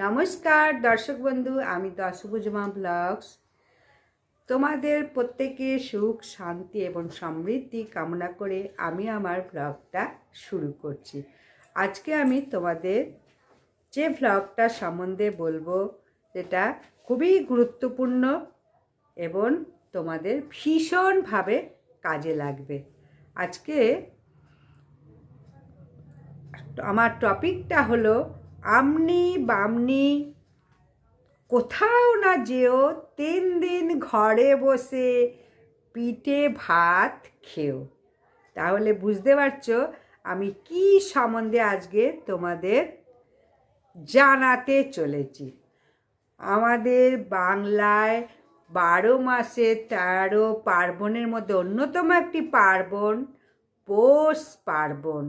নমস্কার, দর্শক বন্ধু, আমি দশভুজমা ব্লগস। তোমাদের প্রত্যেকে সুখ, শান্তি এবং সমৃদ্ধি কামনা করে আমি আমার ব্লগটা শুরু করছি। আজকে আমি তোমাদের যে ব্লগটা সম্বন্ধে বলব যেটা খুবই গুরুত্বপূর্ণ এবং তোমাদের ভীষণভাবে কাজে লাগবে। আজকে আমার টপিকটা হলো আমনি বামনি, কোথাও না যেও তিন দিন ঘরে বসে পিঠে ভাত খেও। তাহলে বুঝতে পারছ আমি কি সম্বন্ধে আজকে তোমাদের জানাতে চলেছি। আমাদের বাংলায় বারো মাসে তেরো পার্বণের মধ্যে অন্যতম একটি পার্বণ, পৌষ পার্বণ।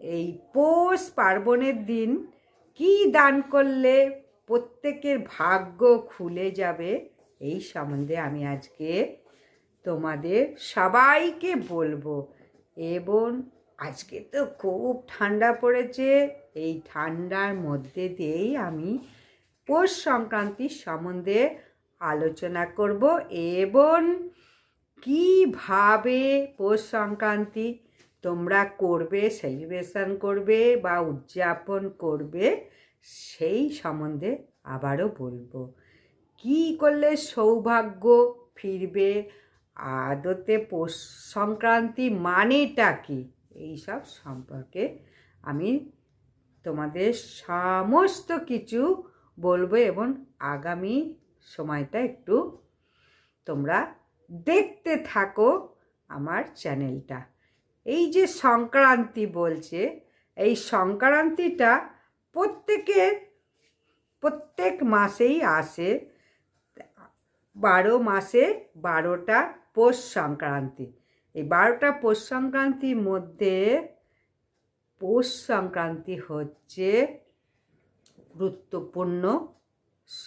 এই পৌষ পার্বণের দিন কি দান করলে প্রত্যেকের ভাগ্য খুলে যাবে? এই সম্বন্ধে আমি আজকে তোমাদের সবাইকে বলব। এবং আজকে তো খুব ঠান্ডা পড়েছে। এই ঠান্ডার মধ্যে দিয়েই আমি পৌষ সংক্রান্তির সম্বন্ধে আলোচনা করব। এবং কীভাবে পৌষ সংক্রান্তি তোমরা করবে, সেলিব্রেশন করবে বা উদযাপন করবে, সেই সম্বন্ধে আবারও বলব। কি করলে সৌভাগ্য ফিরবে? আদতে পৌষ সংক্রান্তি মানেটা কি? এইসব সম্পর্কে আমি তোমাদের সমস্ত কিছু বলব এবং আগামী সময়টা একটু তোমরা দেখতে থাকো আমার চ্যানেলটা। এই যে সংক্রান্তি বলছে, এই সংক্রান্তিটা প্রত্যেকের, প্রত্যেক মাসেই আসে। বারো মাসে বারোটা পৌষ সংক্রান্তি। এই বারোটা পৌষ সংক্রান্তির মধ্যে পৌষ সংক্রান্তি হচ্ছে গুরুত্বপূর্ণ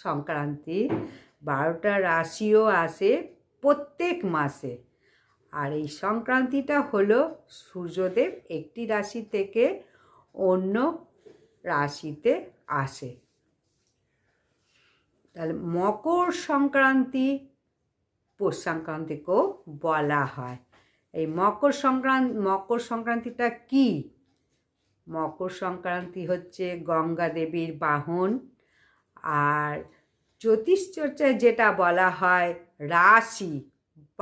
সংক্রান্তি। বারোটা রাশিও আসে প্রত্যেক মাসে। আর এই সংক্রান্তিটা হলো সূর্যদেব একটি রাশি থেকে অন্য রাশিতে আসে। তাহলে মকর সংক্রান্তি, পৌষ সংক্রান্তিকেও বলা হয়। এই মকর সংক্রান্তি মকর সংক্রান্তিটা কি? মকর সংক্রান্তি হচ্ছে গঙ্গা দেবীর বাহন। আর জ্যোতিষচর্চায় যেটা বলা হয় রাশি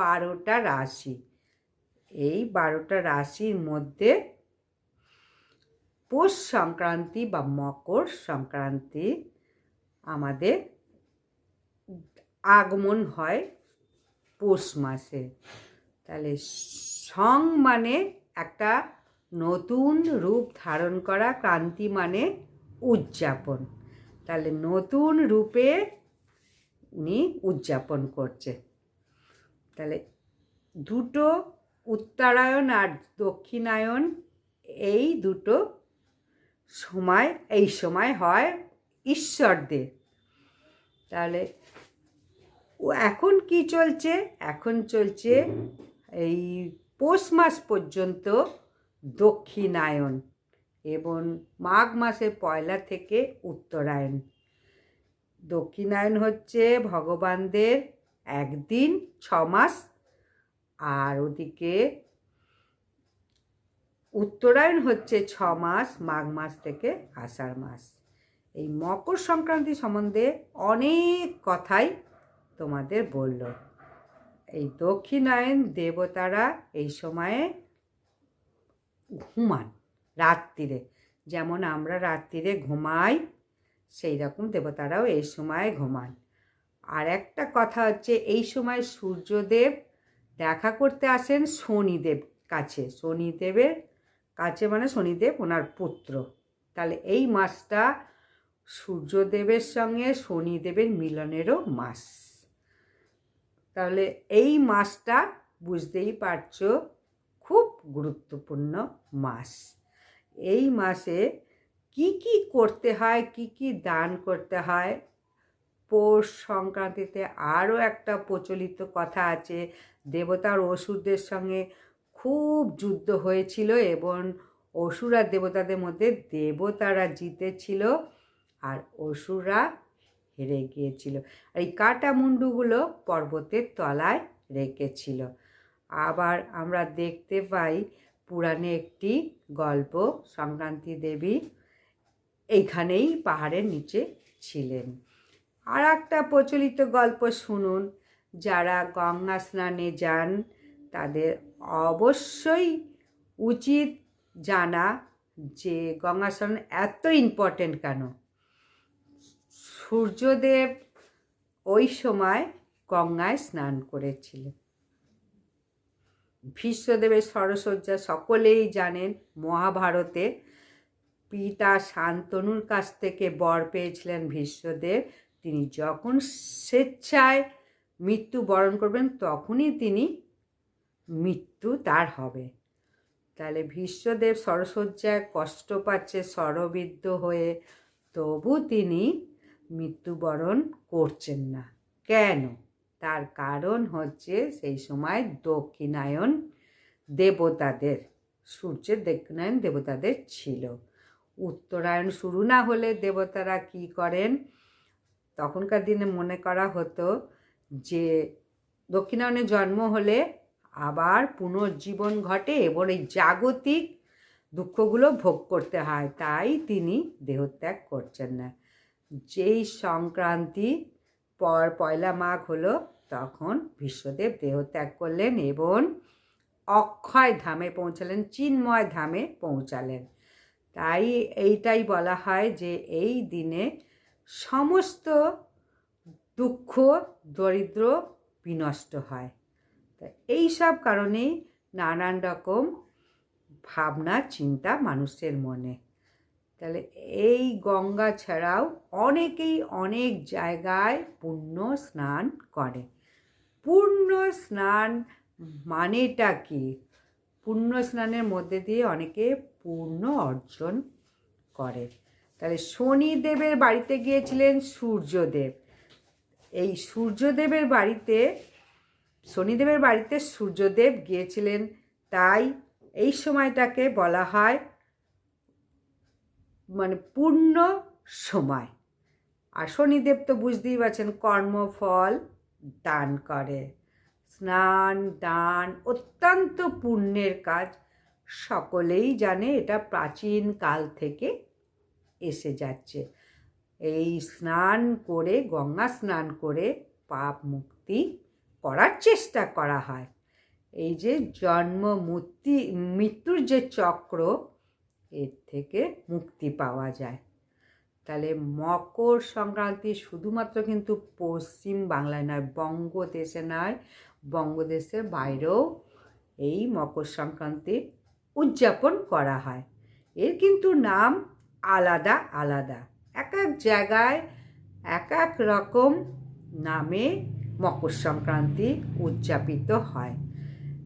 বারোটা রাশি। এই বারোটা রাশির মধ্যে পৌষ সংক্রান্তি বা মকর সংক্রান্তি আমাদের আগমন হয় পৌষ মাসে। তাহলে সং মানে একটা নতুন রূপ ধারণ করা, ক্রান্তি মানে উদযাপন। তাহলে নতুন রূপে উনি উদযাপন করছে। তাহলে দুটো উত্তরায়ণ আর দক্ষিণায়ন এই দুটো সময়, এই সময় হয় ঈশ্বরদের। তাহলে এখন কি চলছে? এখন চলছে এই পৌষ মাস পর্যন্ত দক্ষিণায়ন এবং মাঘ মাসের পয়লা থেকে উত্তরায়ণ। দক্ষিণায়ন হচ্ছে ভগবানদের একদিন, ছ মাস। আর ওদিকে উত্তরায়ণ হচ্ছে ছ মাস, মাঘ মাস থেকে আষাঢ় মাস। এই মকর সংক্রান্তি সম্বন্ধে অনেক কথাই তোমাদের বলল। এই দক্ষিণায়ন দেবতারা এই সময়ে ঘুমান রাত্রিরে। যেমন আমরা রাত্রিরে ঘুমাই সেই রকম দেবতারাও এই সময় ঘুমান। আর একটা কথা হচ্ছে, এই সময় সূর্যদেব দেখা করতে আসেন শনিদেব কাছে। শনিদেবের কাছে মানে শনিদেব ওনার পুত্র। তাহলে এই মাসটা সূর্যদেবের সঙ্গে শনিদেবের মিলনেরও মাস। তাহলে এই মাসটা বুঝতেই পারছ, খুব গুরুত্বপূর্ণ মাস। এই মাসে কি কি করতে হয়, কি কি দান করতে হয় পৌষ সংক্রান্তিতে আরও একটা প্রচলিত কথা আছে। দেবতার অসুরদের সঙ্গে খুব যুদ্ধ হয়েছিল এবং অসুর আর দেবতাদের মধ্যে দেবতারা জিতেছিল আর অসুররা হেরে গিয়েছিল। আর এই কাটা মুন্ডুগুলো পর্বতের তলায় রেখেছিল। আবার আমরা দেখতে পাই পুরাণে একটি গল্প, সংক্রান্তি দেবী এইখানেই পাহাড়ের নিচে ছিলেন। আর একটা প্রচলিত গল্প শুনুন। যারা গঙ্গা স্নানে যান, তাদের অবশ্যই উচিত জানা যে গঙ্গা স্নান এত ইম্পর্টেন্ট কেন? সূর্যদেব ওই সময় গঙ্গায় স্নান করেছিলেন। ভীষ্মদেবের সরসজ্জা সকলেই জানেন, মহাভারতে পিতা শান্তনুর কাছ থেকে বর পেয়েছিলেন ভীষ্মদেব তিনি যখন স্বেচ্ছায় মৃত্যু বরণ করবেন, তখনই তিনি মৃত্যু তার হবে। তাহলে ভীষ্মদেব সরসজ্জায় কষ্ট পাচ্ছে, সরবিদ্ধ হয়ে তবু তিনি মৃত্যুবরণ করছেন না। কেন? তার কারণ হচ্ছে সেই সময় দক্ষিণায়ন দেবতাদের, সূর্যের দক্ষিণায়ন দেবতাদের ছিল। উত্তরায়ণ শুরু না হলে দেবতারা কি করেন? তখনকার দিনে মনে করা হতো যে দক্ষিণায়নে জন্ম হলে আবার পুনর্জীবন ঘটে এবং এই জাগতিক দুঃখগুলো ভোগ করতে হয়। তাই তিনি দেহত্যাগ করছেন না। যেই সংক্রান্তি পর পয়লা মাঘ হলো, তখন বিশ্বদেব দেহত্যাগ করলেন এবং অক্ষয় ধামে পৌঁছালেন, চিন্ময় ধামে পৌঁছালেন। তাই এইটাই বলা হয় যে এই দিনে সমস্ত দুঃখ, দরিদ্র বিনষ্ট হয়। তা এই সব কারণেই নানান রকম ভাবনা, চিন্তা মানুষের মনে। তাহলে এই গঙ্গা ছাড়াও অনেকেই অনেক জায়গায় পুণ্য স্নান করে। পূর্ণ স্নান মানেটা কি? পুণ্য স্নানের মধ্যে দিয়ে অনেকে পূর্ণ অর্জন করে। তাহলে শনিদেবের বাড়িতে গিয়েছিলেন সূর্যদেব। এই সূর্যদেবের বাড়িতে, শনিদেবের বাড়িতে সূর্যদেব গিয়েছিলেন। তাই এই সময়টাকে বলা হয় মানে পূর্ণ সময়। আর শনিদেব তো বুঝতেই পারছেন কর্মফল দান করে। স্নান, দান অত্যন্ত পুণ্যের কাজ। সকলেই জানে এটা প্রাচীন কাল থেকে এসে যাচ্ছে। এই স্নান করে, গঙ্গা স্নান করে পাপ মুক্তি করার চেষ্টা করা হয়। এই যে জন্ম মুক্তি, মৃত্যুর যে চক্র, এর থেকে মুক্তি পাওয়া যায়। তাহলে মকর সংক্রান্তি শুধুমাত্র কিন্তু পশ্চিম বাংলায় নয়, বঙ্গদেশে নয়, বঙ্গদেশের বাইরেও এই মকর সংক্রান্তি উদযাপন করা হয়। এর কিন্তু নাম আলাদা আলাদা। এক এক জায়গায় এক এক রকম নামে মকর সংক্রান্তি উদযাপিত হয়।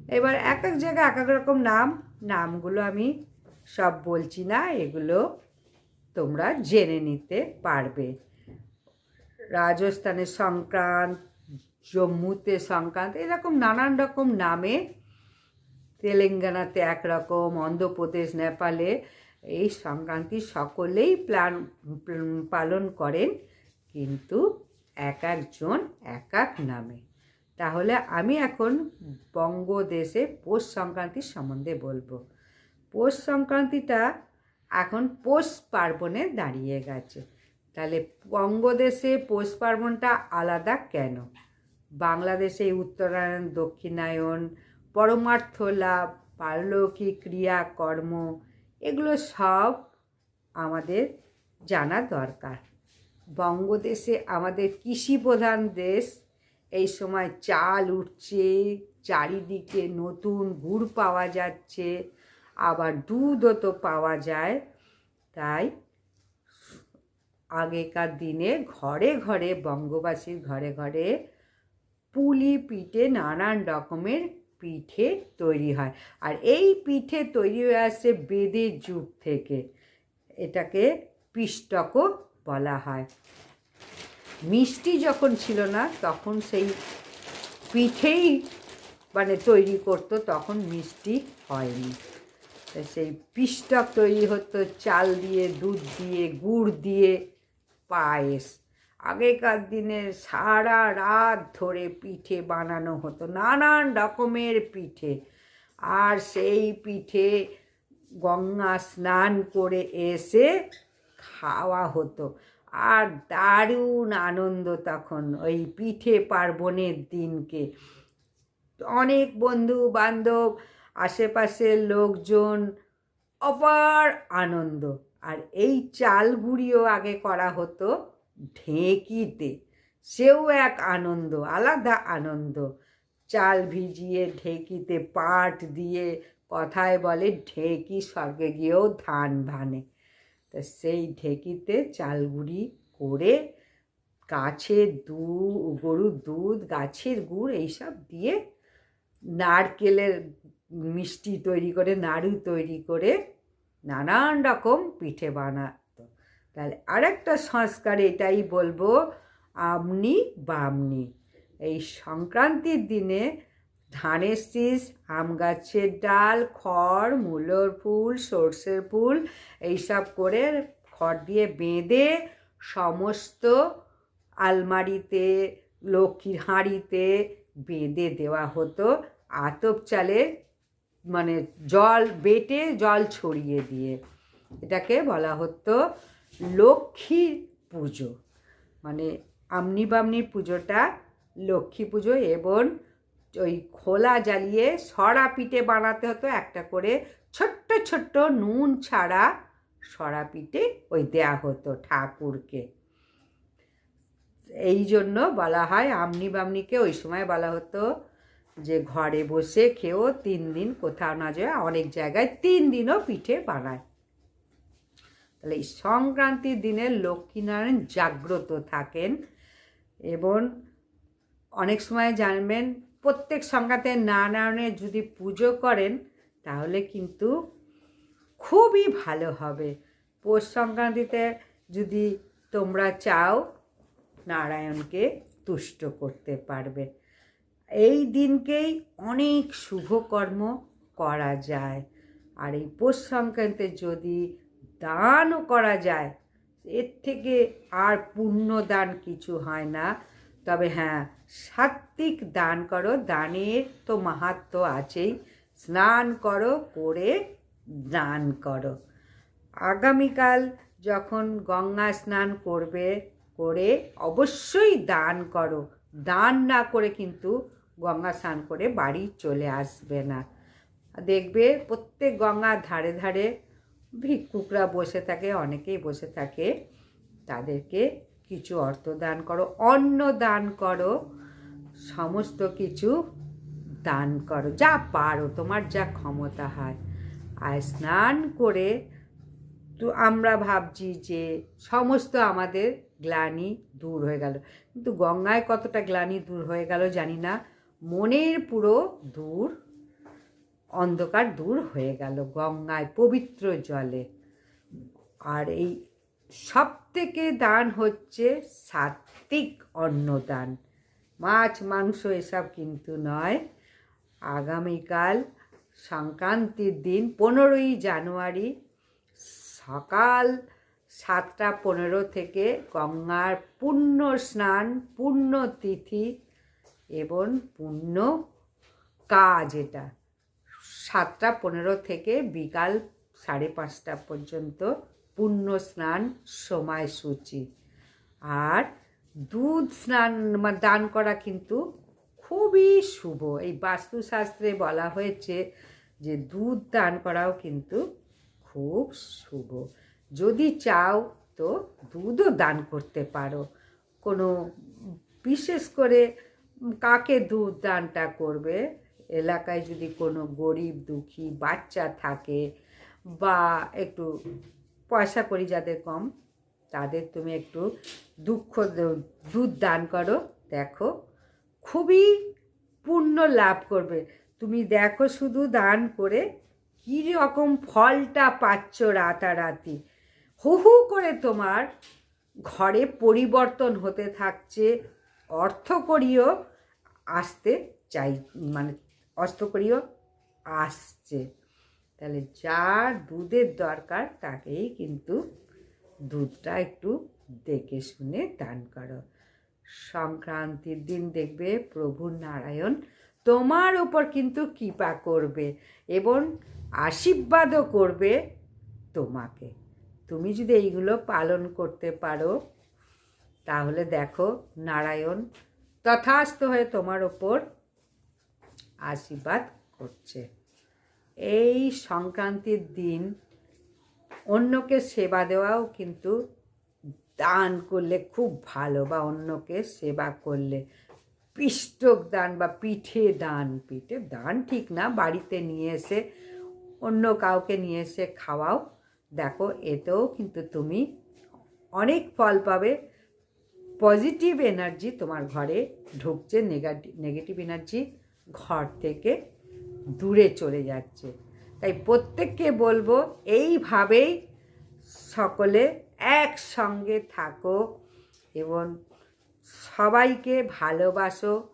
এবার এক এক জায়গায় এক এক রকম নাম, নামগুলো আমি সব বলছি না, এগুলো তোমরা জেনে নিতে পারবে। রাজস্থানের সংক্রান্ত, জম্মুতে সংক্রান্ত, এরকম নানান রকম নামে। তেলেঙ্গানাতে একরকম অন্ধ্রপ্রদেশ, নেপালে এই সংক্রান্তি সকলেই প্লান পালন করেন, কিন্তু এক একজন, এক এক নামে। তাহলে আমি এখন বঙ্গদেশে পৌষ সংক্রান্তির সম্বন্ধে বলব। পৌষ সংক্রান্তিটা এখন পৌষ পার্বণে দাঁড়িয়ে গেছে। তাহলে বঙ্গদেশে পৌষ পার্বণটা আলাদা কেন? বাংলাদেশে উত্তরায়ণ দক্ষিণায়ন পরমার্থ লাভ পারলৌকিক ক্রিয়া কর্ম এগুলো সব আমাদের জানা দরকার। বঙ্গদেশে আমাদের কৃষি প্রধান দেশ। এই সময় চাল উঠছে, চারিদিকে নতুন গুড় পাওয়া যাচ্ছে, আবার দুধও তো পাওয়া যায়। তাই আগেকার দিনে ঘরে ঘরে বঙ্গবাসীর ঘরে ঘরে পুলি পিঠে নানান রকমের পিঠে তৈরি হয়। আর এই পিঠে তৈরি হয়ে আসছে বেদের যুগ থেকে। এটাকে পিষ্টকও বলা হয়। মিষ্টি যখন ছিল না, তখন সেই পিঠেই মানে তৈরি করতো, তখন মিষ্টি হয়নি। সেই পিষ্টক তৈরি হতো, চাল দিয়ে, দুধ দিয়ে, গুড় দিয়ে, পায়েস। আগেকার দিনে সারা রাত ধরে পিঠে বানানো হতো, নানান রকমের পিঠে। আর সেই পিঠে গঙ্গা স্নান করে এসে খাওয়া হতো। আর দারুণ আনন্দ তখন ওই পিঠে পার্বণের দিনকে। অনেক বন্ধু বান্ধব আশেপাশের লোকজন, অপার আনন্দ। আর এই চাল গুঁড়িও আগে করা হতো ঢেঁকিতে। সেও এক আনন্দ, আলাদা আনন্দ। চাল ভিজিয়ে ঢেঁকিতে পাট দিয়ে কথায় বলে, ঢেঁকি স্বর্গে গিয়েও ধান ভানে। তা সেই ঢেঁকিতে চালগুড়ি করে গাছের দু, গরুর দুধ, গাছের গুড় এইসব দিয়ে নারকেলের মিষ্টি তৈরি করে, নাড়ু তৈরি করে নানান রকম পিঠে বানাতো তাহলে আরেকটা সংস্কার এটাই বলব, আমনি বামনি। এই সংক্রান্তির দিনে ধানের শীষ, আম গাছের ডাল, খড়, মূলোর ফুল, সর্ষের ফুল, এইসব করে খড় দিয়ে বেঁধে সমস্ত আলমারিতে, লক্ষ্মীর হাঁড়িতে বেঁধে দেওয়া হতো। আতপ চালে মানে জল বেটে জল ছড়িয়ে দিয়ে এটাকে বলা হতো। লক্ষ্মীর পুজো। মানে আমনি বামনি পুজোটা লক্ষ্মী পুজো এবং ওই খোলা জ্বালিয়ে সরা পিঠে বানাতে হতো একটা করে ছোট্ট ছোট্ট নুন ছাড়া সরা পিঠে ওই দেয়া হতো ঠাকুরকে। এই জন্য বলা হয় আমনি বামনিকে ওই সময় বলা হতো যে ঘরে বসে খেয়েও তিন দিন কোথাও না যায় অনেক জায়গায় তিন দিনও পিঠে বানায়। তাহলে এই সংক্রান্তির দিনে লক্ষ্মীনারায়ণ জাগ্রত থাকেন এবং অনেক সময় জানবেন প্রত্যেক সংক্রান্তে নারায়ণের যদি পুজো করেন, তাহলে কিন্তু খুবই ভালো হবে। পৌষ সংক্রান্তিতে যদি তোমরা চাও, নারায়ণকে তুষ্ট করতে পারবে। এই দিনকেই অনেক শুভকর্ম করা যায়। আর এই পৌষ সংক্রান্তে যদি দানও করা যায়। এর থেকে আর পুণ্য দান কিছু হয় না। তবে হ্যাঁ সাত্বিক দান করো, দানের তো মাহাত্ম আছেই। স্নান করো, করে দান করো। আগামীকাল যখন গঙ্গা স্নান করবে, করে অবশ্যই দান করো। দান না করে কিন্তু গঙ্গা স্নান করে বাড়ি চলে আসবে না। দেখবে প্রত্যেক গঙ্গার ধারে ধারে ভিক্ষুকরা বসে থাকে, অনেকেই বসে থাকে। তাদেরকে কিছু অর্থ দান করো, অন্ন দান করো, সমস্ত কিছু দান করো। যা পারো, তোমার যা ক্ষমতা হয়। আর স্নান করে তো আমরা ভাবছি যে সমস্ত আমাদের গ্লানি দূর হয়ে গেল। কিন্তু গঙ্গায় কতটা গ্লানি দূর হয়ে গেল জানি না। মনের পুরো দূর অন্ধকার দূর হয়ে গেল গঙ্গায় পবিত্র জলে। আর এই সব থেকে দান হচ্ছে সাত্বিক অন্নদান। মাছ, মাংস এসব কিন্তু নয়। আগামীকাল সংক্রান্তির দিন পনেরোই জানুয়ারি সকাল সাতটা পনেরো থেকে গঙ্গার পূর্ণ স্নান পূর্ণ তিথি এবং পূর্ণ কাজ এটা। সাতটা পনেরো থেকে বিকাল সাড়ে পাঁচটা পর্যন্ত পুণ্য স্নান সময়সূচি। আর দুধ স্নান দান করা কিন্তু খুবই শুভ। এই বাস্তুশাস্ত্রে বলা হয়েছে যে দুধ দান করাও কিন্তু খুব শুভ। যদি চাও তো দুধও দান করতে পারো। কোনো বিশেষ করে কাকে দুধ দানটা করবে? এলাকায় যদি কোনো গরিব, দুঃখী বাচ্চা থাকে বা একটু পয়সা করি যাদের কম, তাদের তুমি একটু দুঃখ দুধ দান করো। দেখো, খুবই পুণ্য লাভ করবে। তুমি দেখো শুধু দান করে কী রকম ফলটা পাচ্ছ রাতারাতি। হু হু করে তোমার ঘরে পরিবর্তন হতে থাকছে। অর্থকরীয় আসতে চাই মানে অর্থকরীয় আসছে। তাহলে যার দুধের দরকার তাকেই কিন্তু দুধটা একটু দেখে শুনে দান করো। সংক্রান্তির দিন দেখবে প্রভু নারায়ণ তোমার ওপর কিন্তু কৃপা করবে এবং আশীর্বাদও করবে তোমাকে। তুমি যদি এইগুলো পালন করতে পারো, তাহলে দেখো নারায়ণ তথাস্থ হয়ে তোমার ওপর আশীর্বাদ করছে। এই সংক্রান্তির দিন অন্যকে সেবা দেওয়াও কিন্তু দান করলে খুব ভালো, বা অন্যকে সেবা করলে পিষ্টক দান বা পিঠে দান পিঠে দান ঠিক না, বাড়িতে নিয়ে এসে, অন্য কাউকে নিয়ে এসে খাওয়াও। দেখো, এতেও কিন্তু তুমি অনেক ফল পাবে। পজিটিভ এনার্জি তোমার ঘরে ঢুকছে নেগেটিভ নেগেটিভ এনার্জি ঘর থেকে দূরে চলে যাচ্ছে। তাই প্রত্যেককে বলব, এইভাবেই সকলে একসঙ্গে থাকো এবং সবাইকে ভালোবাসো,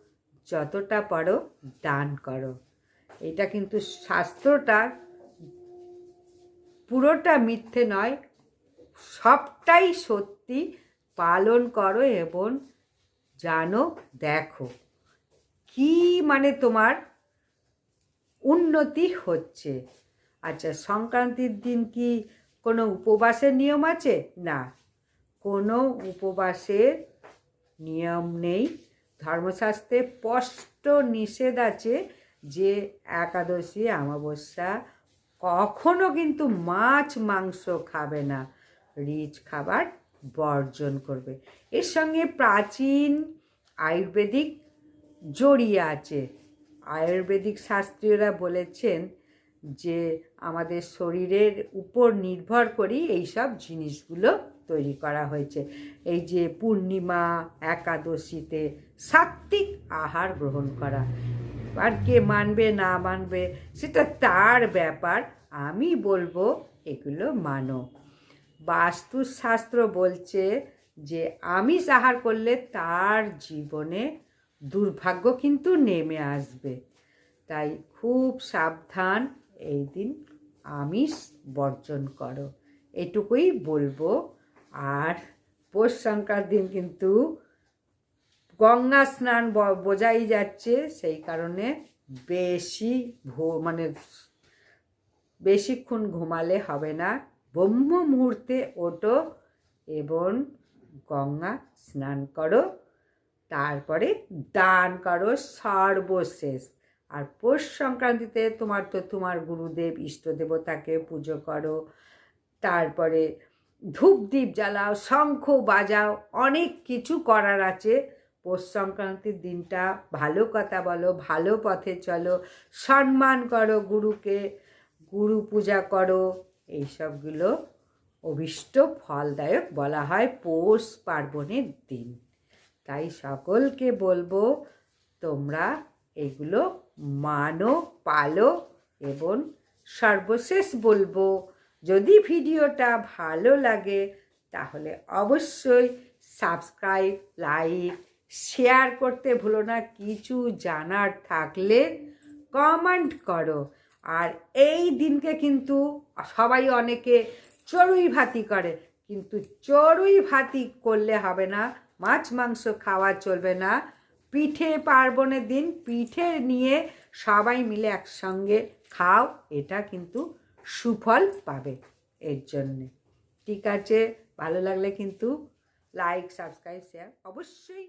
যতটা পারো দান করো। এটা কিন্তু শাস্ত্রটা পুরোটা মিথ্যে নয়, সবটাই সত্যি পালন করো এবং জানো, দেখো। কি মানে তোমার উন্নতি হচ্ছে? আচ্ছা সংক্রান্তির দিন কি কোনো উপবাসের নিয়ম আছে? না, কোনো উপবাসের নিয়ম নেই। ধর্মশাস্ত্রে স্পষ্ট নিষেধ আছে যে একাদশী অমাবস্যা কখনো কিন্তু মাছ, মাংস খাবে না, রিচ খাবার বর্জন করবে। এর সঙ্গে প্রাচীন আয়ুর্বেদিক জড়িয়ে আছে। আয়ুর্বেদিক শাস্ত্রীয়রা বলেছেন যে, আমাদের শরীরের উপর নির্ভর করেই এইসব জিনিসগুলো তৈরি করা হয়েছে। এই যে পূর্ণিমা, একাদশীতে সাত্ত্বিক আহার গ্রহণ করা। আর কে মানবে, না মানবে, সেটা তার ব্যাপার, আমি বলব এগুলো মানো। বাস্তুশাস্ত্র বলছে যে, আমিষ আহার করলে তার জীবনে দুর্ভাগ্য কিন্তু নেমে আসবে। তাই খুব সাবধান, এই দিন আমিষ বর্জন করো। এটুকুই বলব। আর পৌষ সংক্রান্তির দিন কিন্তু গঙ্গা স্নান বোঝাই যাচ্ছে। সেই কারণে বেশি ভো মানে বেশিক্ষণ ঘুমালে হবে না। ব্রহ্ম মুহূর্তে ওঠো এবং গঙ্গা স্নান করো। তারপরে দান করো সর্বশেষ। আর পৌষ সংক্রান্তিতে তোমার তো তোমার গুরুদেব, ইষ্ট দেবতাকে পুজো করো। তারপরে ধূপ দ্বীপ জ্বালাও, শঙ্খ বাজাও, অনেক কিছু করার আছে। পৌষ সংক্রান্তির দিনটা ভালো কথা বলো, ভালো পথে চলো, সম্মান করো গুরুকে, গুরু পূজা করো। এইসবগুলো অভিষ্ট ফলদায়ক বলা হয় পৌষ পার্বণের দিন। তাই সকলকে বলব, তোমরা এগুলো মানো, পালো এবং সর্বশেষ বলব। যদি ভিডিওটা ভালো লাগে, তাহলে অবশ্যই সাবস্ক্রাইব, লাইক, শেয়ার করতে ভুলো না, কিছু জানার থাকলে কমেন্ট করো। আর এই দিনকে কিন্তু সবাই অনেকে চড়ুই ভাতি করে, কিন্তু চড়ুই ভাতি করলে হবে না। মাছ, মাংস খাওয়া চলবে না। পিঠে পার্বণের দিন পিঠে নিয়ে সবাই মিলে একসঙ্গে খাও, এটা কিন্তু সুফল পাবে এর জন্যে। ঠিক আছে, ভালো লাগলে কিন্তু লাইক সাবস্ক্রাইব শেয়ার অবশ্যই